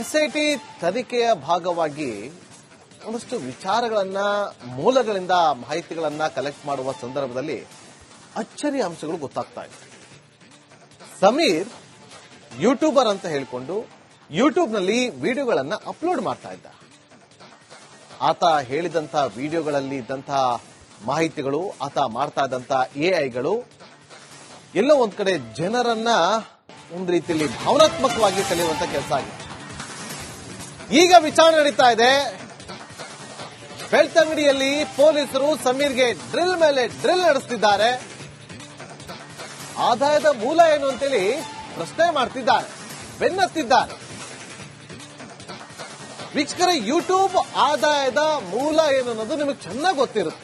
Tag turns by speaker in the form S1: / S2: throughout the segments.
S1: SIT ತನಿಖೆಯ ಭಾಗವಾಗಿ ಒಂದಷ್ಟು ವಿಚಾರಗಳನ್ನ, ಮೂಲಗಳಿಂದ ಮಾಹಿತಿಗಳನ್ನ ಕಲೆಕ್ಟ್ ಮಾಡುವ ಸಂದರ್ಭದಲ್ಲಿ ಅಚ್ಚರಿ ಅಂಶಗಳು ಗೊತ್ತಾಗ್ತಾ ಇದೆ. ಸಮೀರ್ ಯೂಟ್ಯೂಬರ್ ಅಂತ ಹೇಳಿಕೊಂಡು ಯೂಟ್ಯೂಬ್ನಲ್ಲಿ ವಿಡಿಯೋಗಳನ್ನ ಅಪ್ಲೋಡ್ ಮಾಡ್ತಾ ಇದ್ದ. ಆತ ಹೇಳಿದಂತ ವಿಡಿಯೋಗಳಲ್ಲಿ ಇದ್ದಂತಹ ಮಾಹಿತಿಗಳು, ಆತ ಮಾಡ್ತಾ ಇದ್ದಂತ ಎಐಗಳು ಎಲ್ಲೋ ಒಂದ್ ಕಡೆ ಜನರನ್ನ ಒಂದು ರೀತಿಯಲ್ಲಿ ಭಾವನಾತ್ಮಕವಾಗಿ ಕಲಿಯುವಂತ ಕೆಲಸ ಆಗಿದೆ. ಈಗ ವಿಚಾರಣೆ ನಡೀತಾ ಇದೆ. ಬೆಳ್ತಂಗಡಿಯಲ್ಲಿ ಪೊಲೀಸರು ಸಮೀರ್ಗೆ ಡ್ರಿಲ್ ಮೇಲೆ ಡ್ರಿಲ್ ನಡೆಸ್ತಿದ್ದಾರೆ. ಆದಾಯದ ಮೂಲ ಏನು ಅಂತೇಳಿ ಪ್ರಶ್ನೆ ಮಾಡ್ತಿದ್ದಾರೆ, ಬೆನ್ನತ್ತಿದ್ದಾರೆ. ವೀಕ್ಷಕರ ಯೂಟ್ಯೂಬ್ ಆದಾಯದ ಮೂಲ ಏನು ಅನ್ನೋದು ನಿಮಗೆ ಚೆನ್ನಾಗಿ ಗೊತ್ತಿರುತ್ತೆ.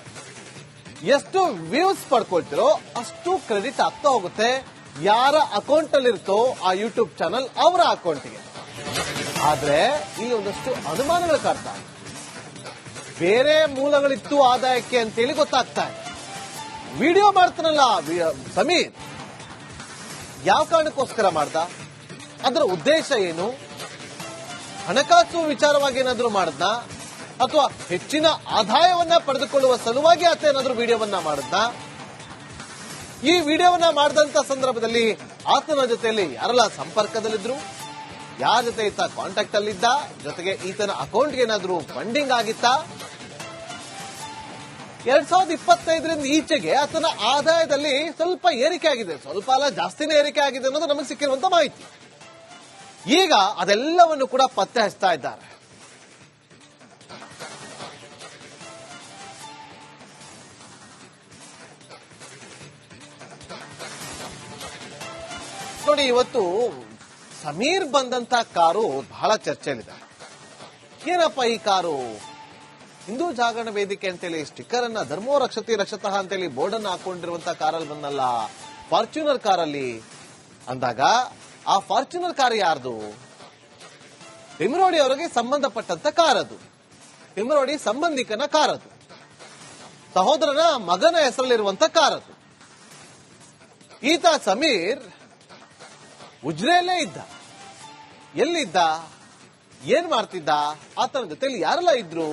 S1: ಎಷ್ಟು ವ್ಯೂಸ್ ಪಡ್ಕೊಳ್ತಿರೋ ಅಷ್ಟು ಕ್ರೆಡಿಟ್ ಆಗ್ತಾ ಹೋಗುತ್ತೆ. ಯಾರ ಅಕೌಂಟ್ ಅಲ್ಲಿ ಇರುತ್ತೋ ಆ ಯೂಟ್ಯೂಬ್ ಚಾನಲ್ ಅವರ ಅಕೌಂಟ್ಗೆ ಆದ್ರೆ ಇಲ್ಲಿ ಒಂದಷ್ಟು ಅನುಮಾನಗಳು ಕಾಡ್ತಾ ಬೇರೆ ಮೂಲಗಳಿತ್ತು ಆದಾಯಕ್ಕೆ ಅಂತೇಳಿ ಗೊತ್ತಾಗ್ತಾ ಇದೆ. ವಿಡಿಯೋ ಮಾಡ್ತಾನಲ್ಲ ಸಮೀರ್. ಯಾವ ಕಾರಣಕ್ಕೋಸ್ಕರ ಮಾಡ್ದ? ಅದರ ಉದ್ದೇಶ ಏನು? ಹಣಕಾಸು ವಿಚಾರವಾಗಿ ಏನಾದರೂ ಮಾಡದ್ನ? ಅಥವಾ ಹೆಚ್ಚಿನ ಆದಾಯವನ್ನ ಪಡೆದುಕೊಳ್ಳುವ ಸಲುವಾಗಿ ಆತ ಏನಾದರೂ ವಿಡಿಯೋವನ್ನ ಮಾಡದ್ನ? ಈ ವಿಡಿಯೋವನ್ನ ಮಾಡಿದಂತ ಸಂದರ್ಭದಲ್ಲಿ ಆತನ ಜೊತೆಯಲ್ಲಿ ಯಾರೆಲ್ಲ ಸಂಪರ್ಕದಲ್ಲಿದ್ರು? ಯಾರ ಜೊತೆ ಈತ ಕಾಂಟ್ಯಾಕ್ಟ್ ಅಲ್ಲಿದ್ದ? ಜೊತೆಗೆ ಈತನ ಅಕೌಂಟ್ಗೆ ಏನಾದರೂ ಫಂಡಿಂಗ್ ಆಗಿತ್ತಾ? ಎರಡ್ ಸಾವಿರದ ಇಪ್ಪತ್ತೈದರಿಂದ ಈಚೆಗೆ ಆತನ ಆದಾಯದಲ್ಲಿ ಸ್ವಲ್ಪ ಏರಿಕೆ ಆಗಿದೆ. ಸ್ವಲ್ಪ ಅಲ್ಲ, ಜಾಸ್ತಿನೇ ಏರಿಕೆ ಆಗಿದೆ ಅನ್ನೋದು ನಮಗೆ ಸಿಕ್ಕಿರುವಂತ ಮಾಹಿತಿ. ಈಗ ಅದೆಲ್ಲವನ್ನು ಕೂಡ ಪತ್ತೆ ಹಚ್ತಾ ಇದ್ದಾರೆ. ನೋಡಿ, ಇವತ್ತು ಸಮೀರ್ ಬಂದಂತ ಕಾರು ಬಹಳ ಚರ್ಚೆಯಲ್ಲಿದೆ. ಏನಪ್ಪ ಈ ಕಾರು? ಹಿಂದೂ ಜಾಗರಣ ವೇದಿಕೆ ಅಂತೇಳಿ ಸ್ಟಿಕ್ಕರ್ ಅನ್ನ ಧರ್ಮೋ ರಕ್ಷತಿ ರಕ್ಷತಃ ಅಂತೇಳಿ ಬೋರ್ಡ್ ಅನ್ನ ಹಾಕೊಂಡಿರುವಂತ ಕಾರಲ್ಲಿ ಬಂದಲ್ಲ, ಫಾರ್ಚುನರ್ ಕಾರಲ್ಲಿ? ಅಂದಾಗ ಆ ಫಾರ್ಚುನರ್ ಕಾರ್ ಯಾರ್ದು? ತಿಮ್ರೋಡಿ ಅವರಿಗೆ ಸಂಬಂಧಪಟ್ಟಂತ ಕಾರ್ ಅದು ತಿಮ್ರೋಡಿ ಸಂಬಂಧಿಕನ ಕಾರ್ ಅದು ಸಹೋದರನ ಮಗನ ಹೆಸರಲ್ಲಿರುವಂತ ಕಾರ್ ಅದು ಈತ ಸಮೀರ್ ಉಜ್ರೆಯಲ್ಲೇ ಇದ್ದ. ಎಲ್ಲಿದ್ದ? ಏನ್ ಮಾಡ್ತಿದ್ದ? ಆತನ ಜೊತೆಲಿ ಯಾರೆಲ್ಲ ಇದ್ರು?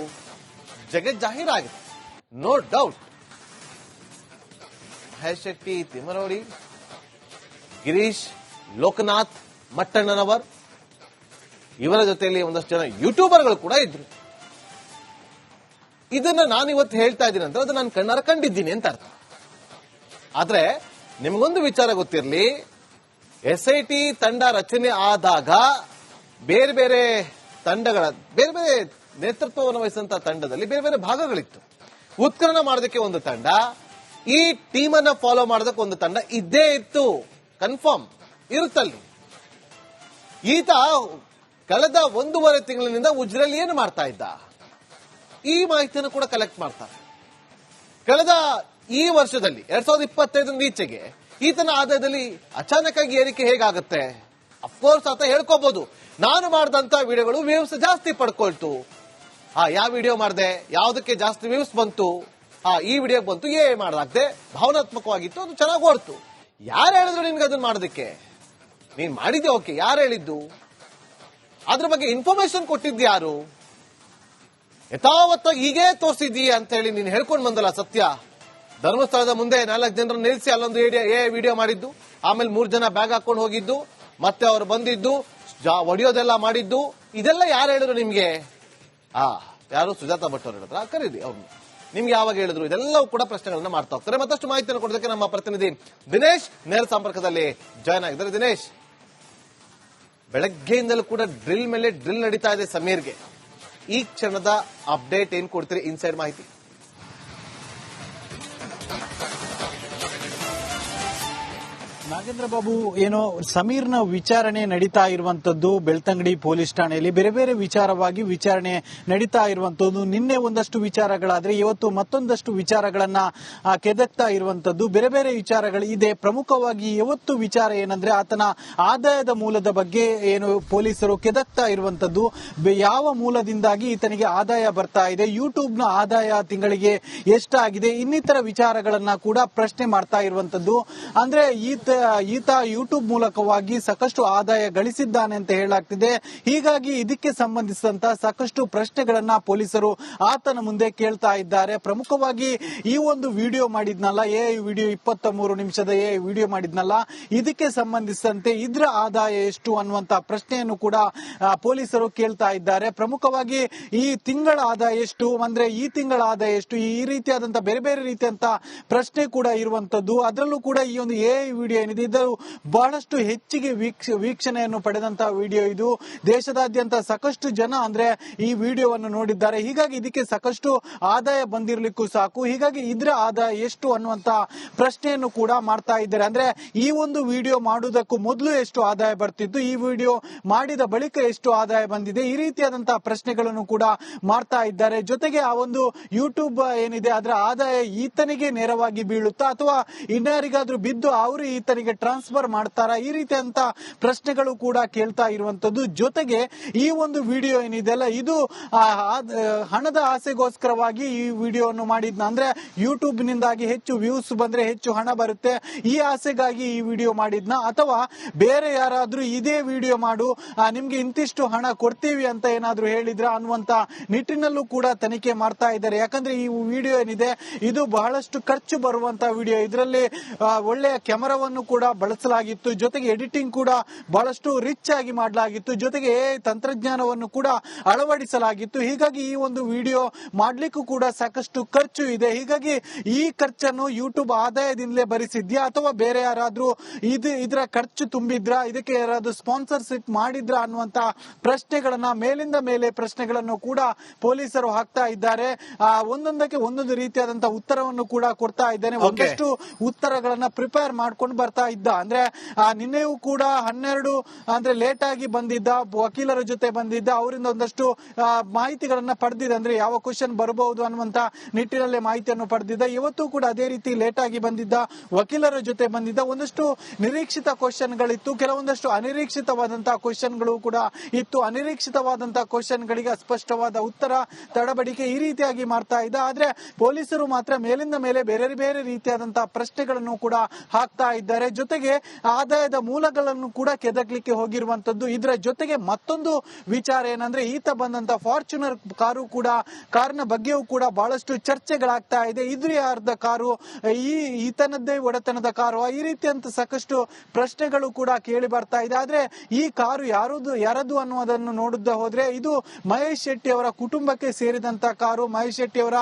S1: ಜಗತ್ ಜಾಹೀರಾಗಿದೆ ನೋ ಡೌಟ್ ಶೆಟ್ಟಿ ತಿಮ್ಮರೌಡಿ ಗಿರೀಶ್, ಲೋಕನಾಥ್, ಮಟ್ಟಣ್ಣನವರ್, ಇವರ ಜೊತೆಯಲ್ಲಿ ಒಂದಷ್ಟು ಜನ ಯೂಟ್ಯೂಬರ್ಗಳು ಕೂಡ ಇದ್ರು. ಇದನ್ನ ನಾನು ಇವತ್ತು ಹೇಳ್ತಾ ಇದ್ದೀನಿ ಅಂದ್ರೆ ಅದು ನಾನು ಕಣ್ಣಾರ ಕಂಡಿದ್ದೀನಿ ಅಂತ ಅರ್ಥ. ಆದ್ರೆ ನಿಮಗೊಂದು ವಿಚಾರ ಗೊತ್ತಿರಲಿ ಎಸ್ ಐ ಟಿ ತಂಡ ರಚನೆ ಆದಾಗ ಬೇರೆ ಬೇರೆ ತಂಡಗಳ, ಬೇರೆ ಬೇರೆ ನೇತೃತ್ವವನ್ನು ವಹಿಸಿದಂತ ತಂಡದಲ್ಲಿ ಬೇರೆ ಬೇರೆ ಭಾಗಗಳಿತ್ತು. ಉತ್ಕರಣ ಮಾಡೋದಕ್ಕೆ ಒಂದು ತಂಡ, ಈ ಟೀಮ್ ಅನ್ನ ಫಾಲೋ ಮಾಡೋದಕ್ಕೆ ಒಂದು ತಂಡ ಇದ್ದೇ ಇತ್ತು. ಕನ್ಫರ್ಮ್ ಇರುತ್ತಲ್ಲಿ. ಈತ ಕಳೆದ ಒಂದೂವರೆ ತಿಂಗಳಿನಿಂದ ಉಜ್ರಲ್ಲಿ ಏನು ಮಾಡ್ತಾ ಇದ್ದ? ಈ ಮಾಹಿತಿಯನ್ನು ಕೂಡ ಕಲೆಕ್ಟ್ ಮಾಡ್ತಾರೆ ಕಳೆದ ಈ ವರ್ಷದಲ್ಲಿ, ಎರಡ್ ಸಾವಿರದ ಇಪ್ಪತ್ತೈದು ಈಚೆಗೆ ಈತನ ಆದಾಯದಲ್ಲಿ ಅಚಾನಕ್ ಆಗಿ ಏರಿಕೆ ಹೇಗಾಗುತ್ತೆ? ಅಫ್ಕೋರ್ಸ್ ಅಂತ ಹೇಳ್ಕೋಬಹುದು ನಾನು ಮಾಡಿದಂತ ವಿಡಿಯೋಗಳು ವ್ಯೂಸ್ ಜಾಸ್ತಿ ಪಡ್ಕೊಳ್ತು. ಆ ಯಾವ ವಿಡಿಯೋ ಮಾಡಿದೆ? ಯಾವ್ದಕ್ಕೆ ಜಾಸ್ತಿ ವ್ಯೂಸ್ ಬಂತು? ಆ ಈ ವಿಡಿಯೋ ಬಂತು. ಏ, ಮಾಡಲಾಗ್ದೆ. ಭಾವನಾತ್ಮಕವಾಗಿತ್ತು. ಅದು ಚೆನ್ನಾಗಿ ಓಡ್ತು. ಯಾರು ಹೇಳಿದ್ರು ನಿನ್ಗೆ ಅದನ್ನ ಮಾಡೋದಕ್ಕೆ? ನೀನ್ ಮಾಡಿದ್ದೆ ಓಕೆ. ಯಾರು ಹೇಳಿದ್ದು? ಅದ್ರ ಬಗ್ಗೆ ಇನ್ಫಾರ್ಮೇಶನ್ ಕೊಟ್ಟಿದ್ದು ಯಾರು? ಯಥಾವತ್ತಾಗಿ ಹೀಗೆ ತೋರಿಸಿದ್ದೀಯ ಅಂತ ಹೇಳಿ ನೀನು ಹೇಳ್ಕೊಂಡು ಬಂದಲ್ಲ ಸತ್ಯ? ಧರ್ಮಸ್ಥಳದ ಮುಂದೆ ನಾಲ್ಕು ಜನರನ್ನು ನಿಲ್ಲಿಸಿ ಅಲ್ಲೊಂದು ಏ ವಿಡಿಯೋ ಮಾಡಿದ್ದು. ಆಮೇಲೆ ಮೂರು ಜನ ಬ್ಯಾಗ್ ಹಾಕೊಂಡು ಹೋಗಿದ್ದು. ಮತ್ತೆ ಅವರು ಬಂದಿದ್ದು. ಒಡೆಯೋದೆಲ್ಲ ಮಾಡಿದ್ದು. ಇದೆಲ್ಲ ಯಾರು ಹೇಳಿದ್ರು ನಿಮ್ಗೆ? ಆ, ಯಾರು ಸುಜಾತ ಭಟ್ ಅವ್ರು ಹೇಳಿದ್ರ. ಕರೀರಿ, ಅವ್ರು. ನಿಮ್ಗೆ ಯಾವಾಗ ಹೇಳಿದ್ರು? ಇದೆಲ್ಲವೂ ಕೂಡ ಪ್ರಶ್ನೆಗಳನ್ನ ಮಾಡ್ತಾ ಹೋಗ್ತಾರೆ. ಮತ್ತಷ್ಟು ಮಾಹಿತಿಯನ್ನು ಕೊಡೋದಕ್ಕೆ ನಮ್ಮ ಪ್ರತಿನಿಧಿ ದಿನೇಶ್ ನೇರ ಸಂಪರ್ಕದಲ್ಲಿ ಜಾಯ್ನ್ ಆಗಿದ್ದಾರೆ. ದಿನೇಶ್, ಬೆಳಗ್ಗೆಯಿಂದಲೂ ಕೂಡ ಡ್ರಿಲ್ ಮೇಲೆ ಡ್ರಿಲ್ ನಡೀತಾ ಇದೆ ಸಮೀರ್ಗೆ. ಈ ಕ್ಷಣದ ಅಪ್ಡೇಟ್ ಏನ್ ಕೊಡ್ತೀರಿ? ಇನ್ಸೈಡ್ ಮಾಹಿತಿ.
S2: ನಾಗೇಂದ್ರ ಬಾಬು, ಏನೋ ಸಮೀರ್ನ ವಿಚಾರಣೆ ನಡೀತಾ ಇರುವಂತದ್ದು ಬೆಳ್ತಂಗಡಿ ಪೊಲೀಸ್ ಠಾಣೆಯಲ್ಲಿ. ಬೇರೆ ಬೇರೆ ವಿಚಾರವಾಗಿ ವಿಚಾರಣೆ ನಡೀತಾ ಇರುವಂತದ್ದು ನಿನ್ನೆ ಒಂದಷ್ಟು ವಿಚಾರಗಳಾದ್ರೆ ಇವತ್ತು ಮತ್ತೊಂದಷ್ಟು ವಿಚಾರಗಳನ್ನ ಕೆದಕ್ತಾ ಇರುವಂತದ್ದು ಬೇರೆ ಬೇರೆ ವಿಚಾರಗಳು ಇದೆ. ಪ್ರಮುಖವಾಗಿ ಇವತ್ತು ವಿಚಾರ ಏನಂದ್ರೆ ಆತನ ಆದಾಯದ ಮೂಲದ ಬಗ್ಗೆ ಏನು ಪೊಲೀಸರು ಕೆದಕ್ತಾ ಇರುವಂತದ್ದು ಯಾವ ಮೂಲದಿಂದಾಗಿ ಈತನಿಗೆ ಆದಾಯ ಬರ್ತಾ ಇದೆ? ಯೂಟ್ಯೂಬ್ನ ಆದಾಯ ತಿಂಗಳಿಗೆ ಎಷ್ಟಾಗಿದೆ? ಇನ್ನಿತರ ವಿಚಾರಗಳನ್ನ ಕೂಡ ಪ್ರಶ್ನೆ ಮಾಡ್ತಾ ಇರುವಂತದ್ದು ಅಂದ್ರೆ ಈತ ಈತ ಯೂಟ್ಯೂಬ್ ಮೂಲಕವಾಗಿ ಸಾಕಷ್ಟು ಆದಾಯ ಗಳಿಸಿದ್ದಾನೆ ಅಂತ ಹೇಳಲಾಗ್ತಿದೆ. ಹೀಗಾಗಿ ಇದಕ್ಕೆ ಸಂಬಂಧಿಸಿದಂತ ಸಾಕಷ್ಟು ಪ್ರಶ್ನೆಗಳನ್ನ ಪೊಲೀಸರು ಆತನ ಮುಂದೆ ಕೇಳ್ತಾ ಇದ್ದಾರೆ. ಪ್ರಮುಖವಾಗಿ ಈ ಒಂದು ವಿಡಿಯೋ ಮಾಡಿದ್ನಲ್ಲ ಎ ವಿಡಿಯೋ ಇಪ್ಪತ್ತ ಮೂರು ನಿಮಿಷದ ಎ ವಿಡಿಯೋ ಮಾಡಿದ್ನಲ್ಲ, ಇದಕ್ಕೆ ಸಂಬಂಧಿಸಿದಂತೆ ಇದ್ರ ಆದಾಯ ಎಷ್ಟು ಅನ್ನುವಂತ ಪ್ರಶ್ನೆಯನ್ನು ಕೂಡ ಪೊಲೀಸರು ಕೇಳ್ತಾ ಇದ್ದಾರೆ. ಪ್ರಮುಖವಾಗಿ ಈ ತಿಂಗಳ ಆದಾಯ ಎಷ್ಟು, ಅಂದ್ರೆ ಈ ತಿಂಗಳ ಆದಾಯ ಎಷ್ಟು, ಈ ರೀತಿಯಾದಂತ ಬೇರೆ ಬೇರೆ ರೀತಿಯಂತ ಪ್ರಶ್ನೆ ಕೂಡ ಇರುವಂತದ್ದು. ಅದರಲ್ಲೂ ಕೂಡ ಈ ಒಂದು ಎ ವಿಡಿಯೋ ಏನಿದೆ ಇದು ಬಹಳಷ್ಟು ಹೆಚ್ಚಿಗೆ ವೀಕ್ಷ, ವೀಕ್ಷಣೆಯನ್ನು ಪಡೆದಂತಹ ವಿಡಿಯೋ ಇದು. ದೇಶದಾದ್ಯಂತ ಸಾಕಷ್ಟು ಜನ ಅಂದ್ರೆ ಈ ವಿಡಿಯೋವನ್ನು ನೋಡಿದ್ದಾರೆ. ಹೀಗಾಗಿ ಇದಕ್ಕೆ ಸಾಕಷ್ಟು ಆದಾಯ ಬಂದಿರಲಿಕ್ಕೂ ಸಾಕು. ಹೀಗಾಗಿ ಇದ್ರ ಆದಾಯ ಎಷ್ಟು ಅನ್ನುವಂತ ಪ್ರಶ್ನೆಯನ್ನು ಕೂಡ ಮಾಡ್ತಾ ಇದ್ದಾರೆ. ಅಂದ್ರೆ ಈ ಒಂದು ವಿಡಿಯೋ ಮಾಡುವುದಕ್ಕೂ ಮೊದಲು ಎಷ್ಟು ಆದಾಯ ಬರ್ತಿತ್ತು, ಈ ವಿಡಿಯೋ ಮಾಡಿದ ಬಳಿಕ ಎಷ್ಟು ಆದಾಯ ಬಂದಿದೆ, ಈ ರೀತಿಯಾದಂತಹ ಪ್ರಶ್ನೆಗಳನ್ನು ಕೂಡ ಮಾಡ್ತಾ ಇದ್ದಾರೆ. ಜೊತೆಗೆ ಆ ಒಂದು ಯೂಟ್ಯೂಬ್ ಏನಿದೆ, ಅದರ ಆದಾಯ ಈತನಿಗೆ ನೇರವಾಗಿ ಬೀಳುತ್ತಾ ಅಥವಾ ಇನ್ಯಾರಿಗಾದ್ರೂ ಬಿದ್ದು ಅವರು ಈತನಿಗೆ ಟ್ರಾನ್ಸ್ಫರ್ ಮಾಡ್ತಾರಾ ಈ ರೀತಿಯಂತ ಪ್ರಶ್ನೆಗಳು ಕೂಡ ಕೇಳ್ತಾ ಇರುವಂತದ್ದು. ಜೊತೆಗೆ ಈ ಒಂದು ವಿಡಿಯೋ ಏನಿದೆ ಅಲ್ಲ, ಇದು ಹಣದ ಆಸೆಗೋಸ್ಕರವಾಗಿ ಈ ವಿಡಿಯೋವನ್ನು ಮಾಡಿದ್ನ. ಅಂದ್ರೆ ಯೂಟ್ಯೂಬ್ ನಿಂದಾಗಿ ಹೆಚ್ಚು ವ್ಯೂಸ್ ಬಂದ್ರೆ ಹೆಚ್ಚು ಹಣ ಬರುತ್ತೆ. ಈ ಆಸೆಗಾಗಿ ಈ ವಿಡಿಯೋ ಮಾಡಿದ್ನ. ಅಥವಾ ಬೇರೆ ಯಾರಾದ್ರೂ ಇದೇ ವಿಡಿಯೋ ಮಾಡು ನಿಮ್ಗೆ ಇಂತಿಷ್ಟು ಹಣ ಕೊಡ್ತೀವಿ ಅಂತ ಏನಾದ್ರೂ ಹೇಳಿದ್ರ ಅನ್ನುವಂತ ನಿಟ್ಟಿನಲ್ಲೂ ಕೂಡ ತನಿಖೆ ಮಾಡ್ತಾ ಇದ್ದಾರೆ. ಯಾಕಂದ್ರೆ ಈ ವಿಡಿಯೋ ಏನಿದೆ, ಇದು ಬಹಳಷ್ಟು ಖರ್ಚು ಬರುವಂತ ವಿಡಿಯೋ. ಇದರಲ್ಲಿ ಒಳ್ಳೆಯ ಕ್ಯಾಮರಾವನ್ನು ಕೂಡ ಬಳಸಲಾಗಿತ್ತು. ಜೊತೆಗೆ ಎಡಿಟಿಂಗ್ ಕೂಡ ಬಹಳಷ್ಟು ರಿಚ್ ಆಗಿ ಮಾಡಲಾಗಿತ್ತು. ಜೊತೆಗೆ ತಂತ್ರಜ್ಞಾನವನ್ನು ಕೂಡ ಅಳವಡಿಸಲಾಗಿತ್ತು. ಹೀಗಾಗಿ ಈ ಒಂದು ವಿಡಿಯೋ ಮಾಡ್ಲಿಕ್ಕೂ ಕೂಡ ಸಾಕಷ್ಟು ಖರ್ಚು ಇದೆ. ಹೀಗಾಗಿ ಈ ಖರ್ಚನ್ನು ಯೂಟ್ಯೂಬ್ ಆದಾಯದಿಂದಲೇ ಭರಿಸಿದ್ಯಾ? ಅಥವಾ ಬೇರೆ ಯಾರಾದ್ರೂ ಇದು ಇದರ ಖರ್ಚು ತುಂಬಿದ್ರ? ಇದಕ್ಕೆ ಯಾರಾದ್ರೂ ಸ್ಪಾನ್ಸರ್ಶಿಪ್ ಮಾಡಿದ್ರ ಅನ್ನುವಂತ ಪ್ರಶ್ನೆಗಳನ್ನ ಮೇಲಿಂದ ಮೇಲೆ ಪ್ರಶ್ನೆಗಳನ್ನು ಕೂಡ ಪೊಲೀಸರು ಹಾಕ್ತಾ ಇದ್ದಾರೆ. ಆ ಒಂದೊಂದಕ್ಕೆ ಒಂದೊಂದು ರೀತಿಯಾದಂತಹ ಉತ್ತರವನ್ನು ಕೂಡ ಕೊಡ್ತಾ ಇದ್ದೇನೆ. ಒಂದಷ್ಟು ಉತ್ತರಗಳನ್ನ ಪ್ರಿಪೇರ್ ಮಾಡ್ಕೊಂಡು ಬರ್ತಾ ಇದ್ದ. ಅಂದ್ರೆ ನಿನ್ನೆಯೂ ಕೂಡ ಹನ್ನೆರಡು, ಅಂದ್ರೆ ಲೇಟ್ ಆಗಿ ಬಂದಿದ್ದ, ವಕೀಲರ ಜೊತೆ ಬಂದಿದ್ದ, ಅವರಿಂದ ಒಂದಷ್ಟು ಮಾಹಿತಿಗಳನ್ನ ಪಡೆದಿದ್ದ ಅಂದ್ರೆ ಯಾವ ಕ್ವಶನ್ ಬರಬಹುದು ಅನ್ನುವಂತ ನಿಟ್ಟಿನಲ್ಲಿ ಮಾಹಿತಿಯನ್ನು ಪಡೆದಿದ್ದ. ಇವತ್ತು ಕೂಡ ಅದೇ ರೀತಿ ಲೇಟ್ ಆಗಿ ಬಂದಿದ್ದ, ವಕೀಲರ ಜೊತೆ ಬಂದಿದ್ದ, ಒಂದಷ್ಟು ನಿರೀಕ್ಷಿತ ಕ್ವಶನ್ಗಳಿತ್ತು ಕೆಲವೊಂದಷ್ಟು ಅನಿರೀಕ್ಷಿತವಾದಂತಹ ಕ್ವಶನ್ಗಳು ಕೂಡ ಇತ್ತು. ಅನಿರೀಕ್ಷಿತವಾದಂತಹ ಕ್ವಶನ್ಗಳಿಗೆ ಅಸ್ಪಷ್ಟವಾದ ಉತ್ತರ, ತಡಬಡಿಕೆ ಈ ರೀತಿಯಾಗಿ ಮಾಡ್ತಾ ಇದ್ದ. ಆದ್ರೆ, ಪೊಲೀಸರು ಮಾತ್ರ ಮೇಲಿಂದ ಮೇಲೆ ಬೇರೆ ಬೇರೆ ರೀತಿಯಾದಂತಹ ಪ್ರಶ್ನೆಗಳನ್ನು ಕೂಡ ಹಾಕ್ತಾ ಇದ್ದಾರೆ. ಜೊತೆಗೆ ಆದಾಯದ ಮೂಲಗಳನ್ನು ಕೂಡ ಕೆದಕ್ಲಿಕ್ಕೆ ಹೋಗಿರುವಂತದ್ದು ಇದರ ಜೊತೆಗೆ ಮತ್ತೊಂದು ವಿಚಾರ ಏನಂದ್ರೆ, ಈತ ಬಂದಂತ ಫಾರ್ಚುನರ್ ಕಾರು ಕೂಡ, ಕಾರಿನ ಬಗ್ಗೆಯೂ ಕೂಡ ಬಹಳಷ್ಟು ಚರ್ಚೆಗಳಾಗ್ತಾ ಇದೆ. ಇದ್ರ ಯಾರ್ದ ಕಾರು? ಈ ಈತನದ್ದೇ ಒಡೆತನದ ಕಾರು. ಈ ರೀತಿಯಂತ ಸಾಕಷ್ಟು ಪ್ರಶ್ನೆಗಳು ಕೂಡ ಕೇಳಿ ಬರ್ತಾ ಇದೆ. ಆದ್ರೆ ಈ ಕಾರು ಯಾರದು ಯಾರದು ಅನ್ನುವುದನ್ನು ನೋಡುತ್ತಾ ಹೋದ್ರೆ, ಇದು ಮಹೇಶ್ ಶೆಟ್ಟಿ ಅವರ ಕುಟುಂಬಕ್ಕೆ ಸೇರಿದಂತ ಕಾರು. ಮಹೇಶ್ ಶೆಟ್ಟಿ ಅವರ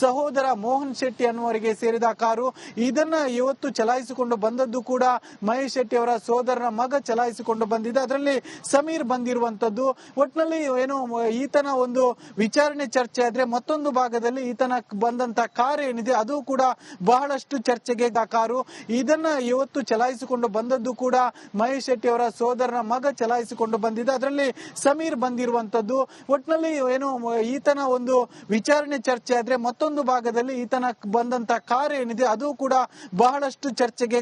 S2: ಸಹೋದರ ಮೋಹನ್ ಶೆಟ್ಟಿ ಅನ್ನುವರಿಗೆ ಸೇರಿದ ಕಾರು. ಇದನ್ನ ಇವತ್ತು ಚಲಾಯಿಸಿಕೊಂಡು ಬಂದದ್ದು ಕೂಡ ಮಹೇಶ್ ಶೆಟ್ಟಿ ಅವರ ಸೋದರನ ಮಗ ಚಲಾಯಿಸಿಕೊಂಡು ಬಂದಿದೆ. ಅದರಲ್ಲಿ ಸಮೀರ್ ಬಂದಿರುವಂತದ್ದು. ಒಟ್ನಲ್ಲಿ ಏನು ಈತನ ಒಂದು ವಿಚಾರಣೆ ಚರ್ಚೆ ಆದ್ರೆ ಮತ್ತೊಂದು ಭಾಗದಲ್ಲಿ ಈತನ ಬಂದಂತ ಕಾರ್ ಏನಿದೆ, ಅದು ಕೂಡ ಬಹಳಷ್ಟು ಚರ್ಚೆಗೆ ಕಾರು. ಇದನ್ನ ಇವತ್ತು ಚಲಾಯಿಸಿಕೊಂಡು ಬಂದದ್ದು ಕೂಡ ಮಹೇಶ್ ಶೆಟ್ಟಿ ಅವರ ಸೋದರನ ಮಗ ಚಲಾಯಿಸಿಕೊಂಡು ಬಂದಿದೆ. ಅದರಲ್ಲಿ ಸಮೀರ್ ಬಂದಿರುವಂತದ್ದು. ಒಟ್ನಲ್ಲಿ ಏನು ಈತನ ಒಂದು ವಿಚಾರಣೆ ಚರ್ಚೆ ಆದ್ರೆ ಮತ್ತೊಂದು ಭಾಗದಲ್ಲಿ ಈತನ ಬಂದಂತ ಕಾರ್ ಏನಿದೆ, ಅದು ಕೂಡ ಬಹಳಷ್ಟು ಚರ್ಚೆಗೆ